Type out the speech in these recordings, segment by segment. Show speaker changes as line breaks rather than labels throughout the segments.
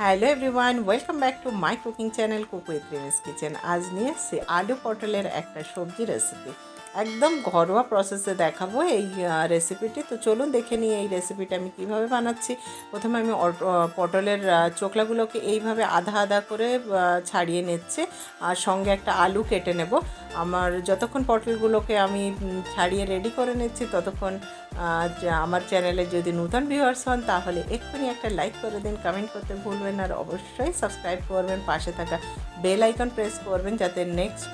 Hello everyone welcome back to my cooking channel cook with Rimi's kitchen আজ নিয়ে এসেছি আলু পটলের একটা সবজি রেসিপি একদম ঘরোয়া প্রসেসে দেখাবো এই রেসিপিটি তো চলুন দেখে নিই এই রেসিপিটা আমি কীভাবে বানাচ্ছি। প্রথমে আমি পটলের চোখলাগুলোকে এইভাবে আধা আধা করে ছাড়িয়ে নিচ্ছে। আর সঙ্গে একটা আলু কেটে নেব। আমার যতক্ষণ পটলগুলোকে আমি ছাড়িয়ে রেডি করে নিচ্ছি, ততক্ষণ আমার চ্যানেলে যদি নতুন ভিউয়ার্স হন, তাহলে এক্ষুনি একটা লাইক করে দিন কমেন্ট করতে ভুলবেন আর অবশ্যই সাবস্ক্রাইব করবেন, পাশে থাকা বেল আইকন প্রেস করবেন, যাতে নেক্সট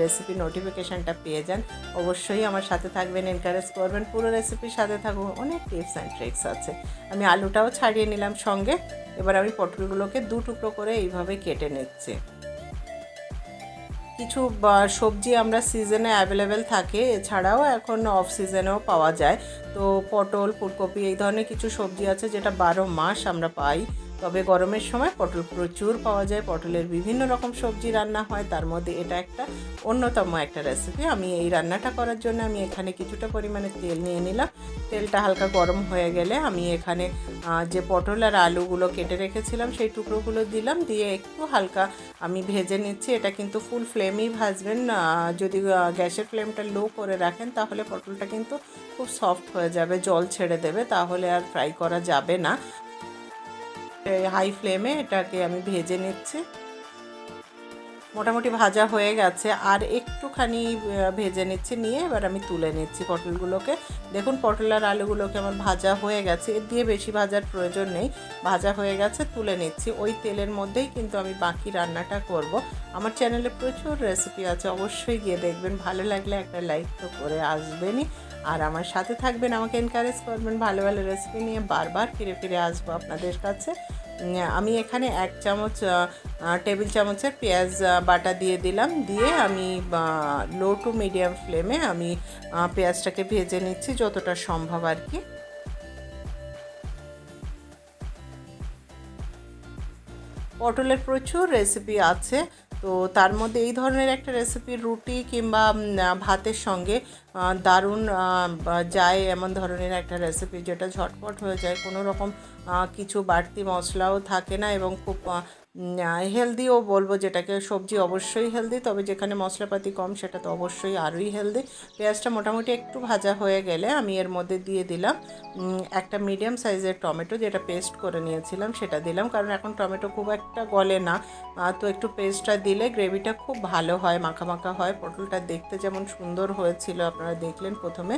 রেসিপি নোটিফিকেশানটা পেয়ে যান। অবশ্যই আমার সাথে থাকবেন এনকারেজ করবেন, পুরো রেসিপির সাথে থাকব অনেক টিপস অ্যান্ড ট্রিক্স আছে। আমি আলুটাও ছাড়িয়ে নিলাম সঙ্গে, এবার আমি পটলগুলোকে দু টুকরো করে এইভাবে কেটে নিচ্ছি। কিছু সবজি আমরা সিজনে অ্যাভেলেবেল থাকে, এছাড়াও এখন অফ সিজনেও পাওয়া যায়। তো পটল, ফুলকপি এই ধরনের কিছু সবজি আছে যেটা বারো মাস আমরা পাই। তবে গরমের সময় পটল প্রচুর পাওয়া যায়, পটলের বিভিন্ন রকম সবজি রান্না হয়, তার মধ্যে এটা একটা অন্যতম একটা রেসিপি আমি এই রান্নাটা করার জন্য আমি এখানে কিছুটা পরিমাণে তেল নিয়ে নিলাম। তেলটা হালকা গরম হয়ে গেলে আমি এখানে যে পটল আর আলুগুলো কেটে রেখেছিলাম, সেই টুকরোগুলো দিলাম। দিয়ে একটু হালকা আমি ভেজে নিচ্ছি। এটা কিন্তু ফুল ফ্লেমেই ভাজবেন যদি গ্যাসের ফ্লেমটা লো করে রাখেন, তাহলে পটলটা কিন্তু খুব সফট হয়ে যাবে, জল ছেড়ে দেবে, তাহলে আর ফ্রাই করা যাবে না। হাই ফ্লেমে এটাকে আমি ভেজে নিচ্ছি। মোটামুটি ভাজা হয়ে গেছে। আর একটুখানি ভেজে নিচ্ছি, নিয়ে এবার আমি তুলে নিচ্ছি পটলগুলোকে। দেখুন, পটল আর আলুগুলোকে আমার ভাজা হয়ে গেছে। এর দিয়ে বেশি ভাজার প্রয়োজন নেই। ভাজা হয়ে গেছে, তুলে নিচ্ছি। ওই তেলের মধ্যেই কিন্তু আমি বাকি রান্নাটা করব। আমার চ্যানেলে প্রচুর রেসিপি আছে, অবশ্যই গিয়ে দেখবেন। ভালো লাগলে একটা লাইক তো করে আসবেনই। আর আমার সাথে থাকবেন, আমাকে এনকারেজ করবেন ভালো ভালো রেসিপি নিয়ে। বারবার ফিরে ফিরে আসব আপনাদের কাছে। আমি এখানে এক চামচ টেবিল চামচের পেঁয়াজ বাটা দিয়ে দিলাম। দিয়ে আমি লো টু মিডিয়াম ফ্লেমে আমি পেঁয়াজটাকে ভেজে নিচ্ছি যতটা সম্ভব আর কি। পটলের প্রচুর রেসিপি আছে। তো তার মধ্যে এই ধরনের একটা রেসিপি রুটি কিংবা ভাতের সঙ্গে দারুণ যায় এমন ধরনের একটা রেসিপি যেটা ঝটপট হয়ে যায়। কোনো রকম কিছু বাড়তি মশলাও থাকে না এবং খুব হেলদিও বলব যেটাকে সবজি অবশ্যই হেলদি তবে যেখানে মশলাপাতি কম সেটা তো অবশ্যই আরোই হেলদি পেঁয়াজটা মোটামুটি একটু ভাজা হয়ে গেলে আমি এর মধ্যে দিয়ে দিলাম একটা মিডিয়াম সাইজের টমেটো যেটা পেস্ট করে নিয়েছিলাম সেটা দিলাম, কারণ এখন টমেটো খুব একটা গলে না। তো একটু পেস্টটা দিলে গ্রেভিটা খুব ভালো হয়, মাখা মাখা হয়। পটলটা দেখতে যেমন সুন্দর হয়েছিল, আপনারা দেখলেন প্রথমে।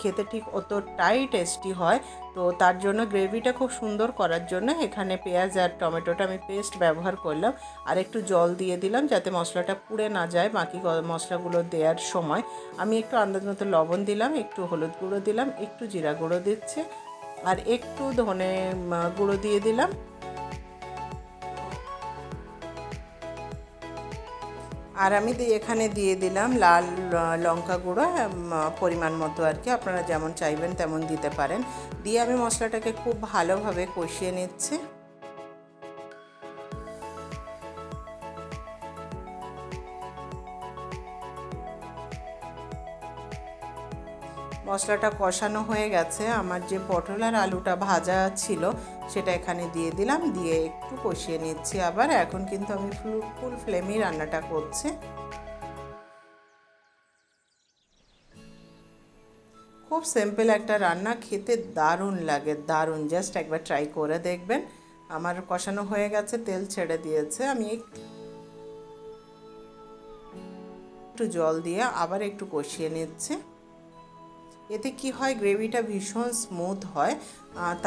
খেতে ঠিক অতটাই টেস্টি হয়। তো তার জন্য গ্রেভিটা খুব সুন্দর করার জন্য এখানে পেঁয়াজ আর টমেটোটা আমি পেস্ট ব্যবহার করলাম। আর একটু জল দিয়ে দিলাম যাতে মশলাটা পুড়ে না যায় বাকি মশলাগুলো দেওয়ার সময়। আমি একটু আন্দাজ মতো লবণ দিলাম, একটু হলুদ গুঁড়ো দিলাম, একটু জিরা গুঁড়ো দিচ্ছি। আর একটু ধনে গুঁড়ো দিয়ে দিলাম। আর আমি এখানে দিয়ে দিলাম লাল লঙ্কা গুঁড়ো পরিমাণ মতো আর কি। আপনারা যেমন চাইবেন তেমন দিতে পারেন। দিয়ে আমি মশলাটাকে খুব ভালোভাবে কষিয়ে নিচ্ছি। মশলাটা কষানো হয়ে গেছে। আমার যে পটল আর আলুটা ভাজা ছিল, সেটা এখানে দিয়ে দিলাম। দিয়ে একটু কষিয়ে নিচ্ছি আবার। এখন কিন্তু আমি ফুল ফুল ফ্লেমেই রান্নাটা করছি। খুব সিম্পল একটা রান্না। খেতে দারুণ লাগে, দারুণ। জাস্ট একবার ট্রাই করে দেখবেন। আমার কষানো হয়ে গেছে, তেল ছেড়ে দিয়েছে। আমি একটু জল দিয়ে আবার একটু কষিয়ে নিচ্ছি। এতে কি হয় গ্রেভিটা ভীষণ স্মুথ হয়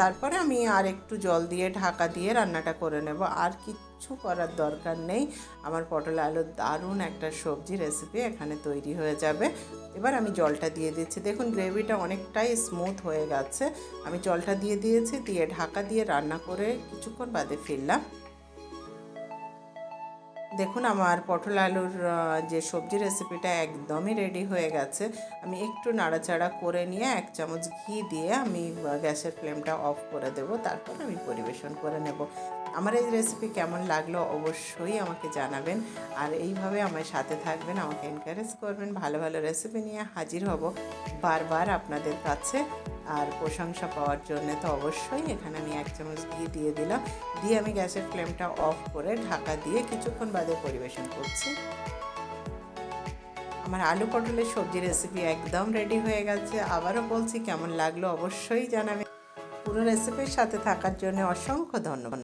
তারপরে আমি আর একটু জল দিয়ে, ঢাকা দিয়ে রান্নাটা করে নেব। আর কিচ্ছু করার দরকার নেই। আমার পটল আলুর দারুণ একটা সবজি রেসিপি এখানে তৈরি হয়ে যাবে। এবার আমি জলটা দিয়ে দিচ্ছি। দেখুন গ্রেভিটা অনেকটাই স্মুথ হয়ে গেছে। আমি জলটা দিয়ে দিয়েছি, দিয়ে ঢাকা দিয়ে রান্না করে কিছুক্ষণ বাদে ফিরলাম। দেখুন, আমার পটল আলুর যে সবজি রেসিপিটা একদমই রেডি হয়ে গেছে। আমি একটু নাড়াচাড়া করে নিয়ে এক চামচ ঘি দিয়ে আমি গ্যাসের ফ্লেমটা অফ করে দেব। তারপর আমি পরিবেশন করে নেব। আমার এই রেসিপি কেমন লাগল অবশ্যই আমাকে জানাবেন। আর এইভাবে আমার সাথে থাকবেন, আমাকে এনকারেজ করবেন। ভালো ভালো রেসিপি নিয়ে হাজির হব বারবার আপনাদের কাছে। আর প্রশংসা পাওয়ার জন্য তো অবশ্যই এখানে আমি এক চামচ ঘি দিয়ে দিলাম। দিয়ে আমি গ্যাসের ফ্লেমটা অফ করে ঢাকা দিয়ে কিছুক্ষণ বাদে পরিবেশন করছি। আমার আলু পটলের সবজি রেসিপি একদম রেডি হয়ে গেছে। আবারও বলছি কেমন লাগল অবশ্যই জানাবে পুরো রেসিপির সাথে থাকার জন্য অসংখ্য ধন্যবাদ।